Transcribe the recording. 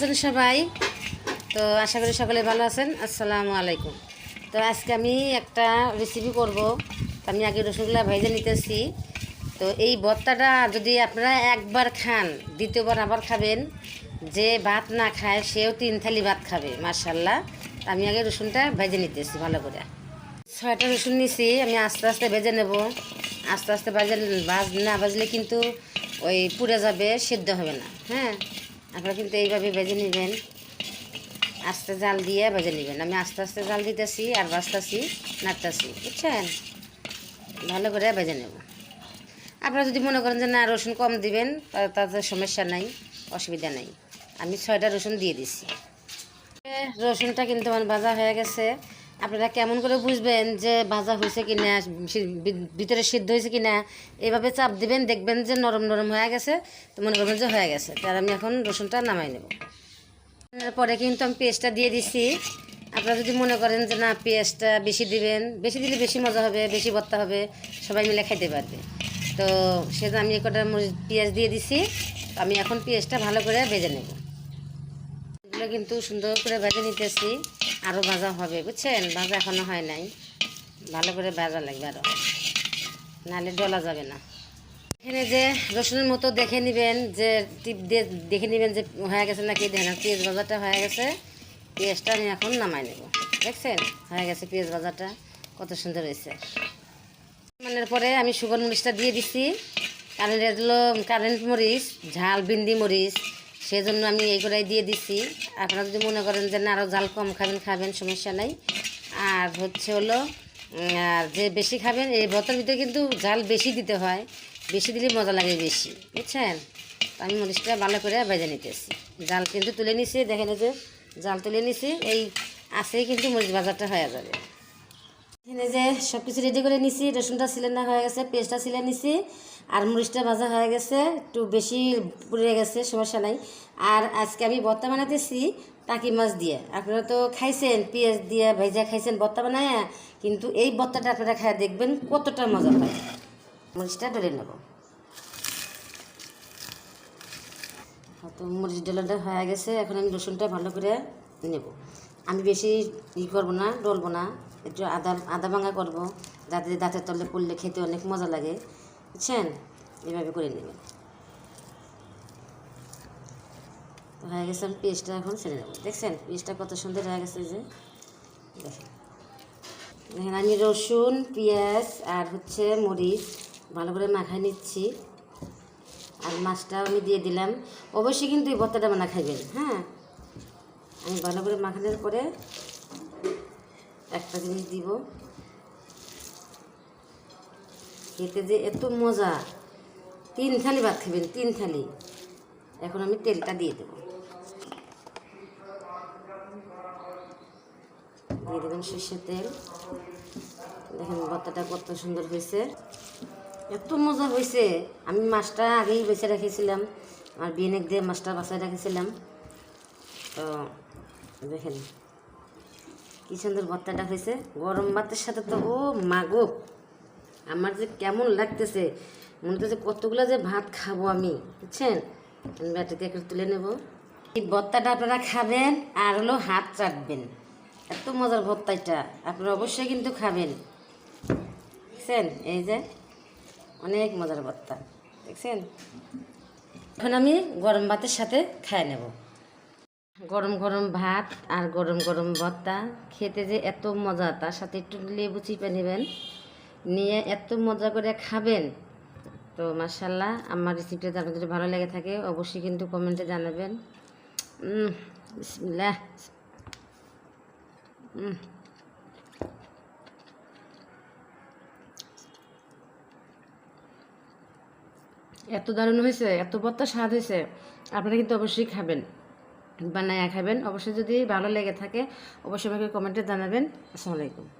আছেন সবাই? তো আশা করি সকলে ভালো আছেন। আসসালামু আলাইকুম। তো আজকে আমি একটা রেসিপি করব। তো আমি আগে রসুনগুলা ভেজে নিতেছি। তো এই ভর্তাটা যদি আপনারা একবার খান, দ্বিতীয়বার আবার খাবেন, যে ভাত না খায় সেও তিন থালি ভাত খাবে মার্শাল্লাহ আমি আগে রসুনটা ভেজে নিতেছি ভালো করে। ছয়টা রসুন নিছি, আমি আস্তে আস্তে ভেজে নেব। আস্তে আস্তে ভাজে ভাজ না ভাজলে কিন্তু ওই পুড়ে যাবে, সিদ্ধ হবে না। হ্যাঁ? আপনারা কিন্তু এইভাবে ভেজে নেবেন। আস্তে জাল দিয়ে ভেজে নেবেন। আমি আস্তে আস্তে জাল দিতেছি আর ভাজতেছি নাড়তেছি, বুঝছেন? ভালো করে ভেজে নেব। আপনারা যদি মনে করেন যে না, রসুন কম দিবেন তাতে সমস্যা নাই, অসুবিধা নাই। আমি ছয়টা রসুন দিয়ে দিছি। রসুনটা কিন্তু আমার ভাজা হয়ে গেছে। আপনারা কেমন করে বুঝবেন যে ভাজা হয়েছে কি না ভিতরে সিদ্ধ হয়েছে কি না এভাবে চাপ দিবেন, দেখবেন যে নরম নরম হয়ে গেছে, তো মনে করবেন যে হয়ে গেছে। তার আমি এখন রসুনটা নামাই নেব। পরে কিন্তু আমি পেঁয়াজটা দিয়ে দিছি। আপনারা যদি মনে করেন যে না পেঁয়াজটা বেশি দিবেন, বেশি দিলে বেশি মজা হবে, বেশি ভর্তা হবে, সবাই মিলে খাইতে পারবে। তো সেটা আমি একটা পেঁয়াজ দিয়ে দিছি। আমি এখন পেঁয়াজটা ভালো করে ভেজে নেব। এগুলো কিন্তু সুন্দর করে ভেজে নিতেছি। আরও ভাজা হবে, বুঝছেন? ভাজা এখনও হয় নাই। ভালো করে ভাজা লাগবে আরও নাহলে ডলা যাবে না। এখানে যে রসুনের মতো দেখে নেবেন, যে টিপ দিয়ে দেখে নেবেন যে হয়ে গেছে নাকি, দেখেন পেঁয়াজ ভাজাটা হয়ে গেছে। পেঁয়াজটা আমি এখন নামাই নেব। দেখছেন? হয়ে গেছে পেঁয়াজ ভাজাটা। কত সুন্দর হয়েছে। মানে পরে আমি সুগর মরিচটা দিয়ে দিছি। এটা হলো কারেন্ট মরিচ, ঝাল বিন্দি মরিচ। সেজন্য আমি এই করাই দিয়ে দিছি। আপনারা যদি মনে করেন যে, না আরও ঝাল কম খাবেন খাবেন, সমস্যা নাই। আর হচ্ছে হলো আর যে বেশি খাবেন, এই ভর্তার ভিতরে কিন্তু জাল বেশি দিতে হয়। বেশি দিলে মজা লাগে বেশি, বুঝছেন? তো আমি মরিচটা ভালো করে ভেজে নিতেছি। জাল কিন্তু তুলে নিছি, দেখেন যে জাল তুলে নিছি, এই আসেই কিন্তু মরিচ বাজারটা হয়ে যাবে। এখানে যে সব কিছু রেডি করে নিছি, রসুনটা সিলেন্ডার হয়ে গেছে পেঁয়াজটা সিলে নিছি, আর মরিচটা ভাজা হয়ে গেছে, একটু বেশি পুড়ে গেছে, সমস্যা নাই। আর আজকে আমি ভর্তা বানাতেছি টাকি মাছ দিয়ে। আপনারা তো খাইছেন, পেঁয়াজ দিয়ে ভেজা খাইছেন ভর্তা বানায়, কিন্তু এই ভর্তাটা আপনারা খায় দেখবেন কতটা মজা পায় মরিচটা ডলে নেব। তো মরিচ ডলাটা হয়ে গেছে, এখন আমি রসুনটা ভালো করে নেব। আমি বেশি ই করব না, ডলবো না। একটু আদা আদা ভাঙা করব। যাতে দাঁতের তলে পড়লে খেতে অনেক মজা লাগে, বুঝছেন? এভাবে করে নেবেন। তো হয়ে গেছে, আমি পেস্টটা এখন ছেড়ে নেব। দেখছেন, পেস্টটা কত সুন্দর হয়ে গেছে যে। দেখেন। আমি রসুন, পেঁয়াজ আর হচ্ছে মরিচ ভালো করে মাখায় নিচ্ছি। আর মাছটাও আমি দিয়ে দিলাম। অবশ্যই কিন্তু এই ভর্তাটা বানা খাইবেন হ্যাঁ? আমি ভালো করে মাখানোর পরে একটা জিনিস দিব। খেতে যে এত মজা। তিন থালি ভাত খাবেন, তিন থালি। এখন আমি তেলটা দিয়ে দেবো। দিয়ে দেবেন সর্ষের তেল। দেখেন ভর্তাটা কত সুন্দর হয়েছে। এত মজা হয়েছে। আমি মাছটা আগেই বেছে রেখেছিলাম। আর বিয়েনেক দিয়ে মাছটা বাসায় রেখেছিলাম। তো দেখেন। কি সুন্দর ভর্তাটা হয়েছে? গরম ভাতের সাথে তো, ও মাগো আমার যে কেমন লাগতেছে। মনে হচ্ছে কতগুলো যে ভাত খাব আমি, বুঝছেন? আমি ব্যাটাতে একটু তুলে নেব। এই ভর্তাটা আপনারা খাবেন আর হলো হাত চাটবেন। এত মজার ভর্তা এটা, আপনারা অবশ্যই কিন্তু খাবেন। দেখছেন? এই যে, অনেক মজার ভর্তা, দেখছেন? এখন আমি গরম ভাতের সাথে খাই নেব। গরম গরম ভাত আর গরম গরম ভর্তা। খেতে যে এত মজা, তার সাথে একটু লেবু চিপে নেবেন। নিয়ে এত মজা করে খাবেন। তো মার্শাল্লাহ আমার রেসিপিটা আপনাদের যদি ভালো লেগে থাকে, অবশ্যই কিন্তু কমেন্টে জানাবেন। বিসমিল্লাহ। এত দারুণ হয়েছে, এত ভর্তা স্বাদ হয়েছে। আপনারা কিন্তু অবশ্যই খাবেন। বানায় খাবেন অবশ্যই যদি ভালো লেগে থাকে অবশ্যই আমাকে কমেন্টে জানাবেন। আসসালামু আলাইকুম।